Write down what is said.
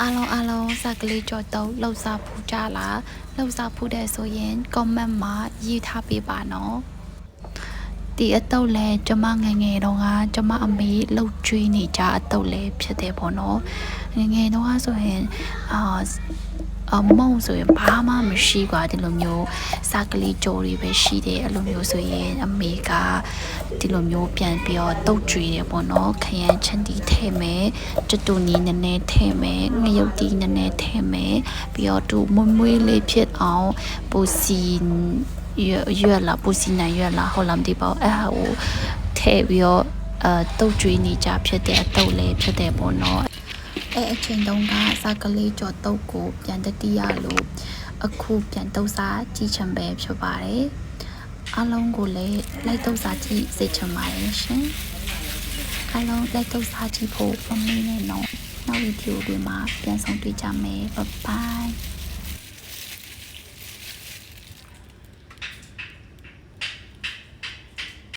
အားလုံးအားလုံးစကလေးကြော်တော့လှုပ်ရှားဖူးကြလားလှုပ်ရှားဖူးတဲ့ဆိုရင် comment မှာရေးထားပေးပါနော် ဒီအတုပ်လဲကျမငယ်ငယ်တော့ကကျမအမေလှုပ်ကျွေးနေကြအတုပ်လဲဖြစ်တယ်ပေါ့နော်ငယ်ငယ်တော့ကဆိုရင်အာအမုံဆိုရင်ဘာမှမရှိกว่าဒီလိုမျိုးစကလေးကြော်တွေပဲရှိတယ်အဲ့လိုမျိုးဆိုရင်အမေကဒီလိုမျိုးပြန်ပြီးတော့တုတ်ကြွေတယ်ပေါ့နော်ခရမ်းချန်တီထည့်မယ်ကြတူနီနည်းနည်းထည့်မယ်ငရုတ်တီနည်းနည်းထည့်မယ်ပြီးတော့သူမွေးမွေးလေးဖြစ်အောင်ပူစီရွက် ရွက်လာပူစီနိုင်ရွက်လာဟုတ်လားမသိပါဘူးအဲ့ဟာကိုထည့်ပြီးတော့အဲတုတ်ကြွေနေကြဖြစ်တဲ့အတုတ်လေးဖြစ်တယ်ပေါ့နော်အဲအချိန်တုန်းကစာကလေးကြော်တုတ်ကိုပြန်တတိယလို့အခုပြန်တုတ်စားကြည့်ချင်ပဲဖြစ်ပါတယ်အားလုံးကိုလည်းလိုက်တုတ်စားကြည့်စေချင်ပါတယ်ရှင်အားလုံးလိုက်တုတ်စားကြည့်ဖို့မမေ့နဲ့နော်နောက်ဗီဒီယိုတွေမှာပြန်ဆောင်တွေ့ကြမယ်ဘိုင်ဘိုင်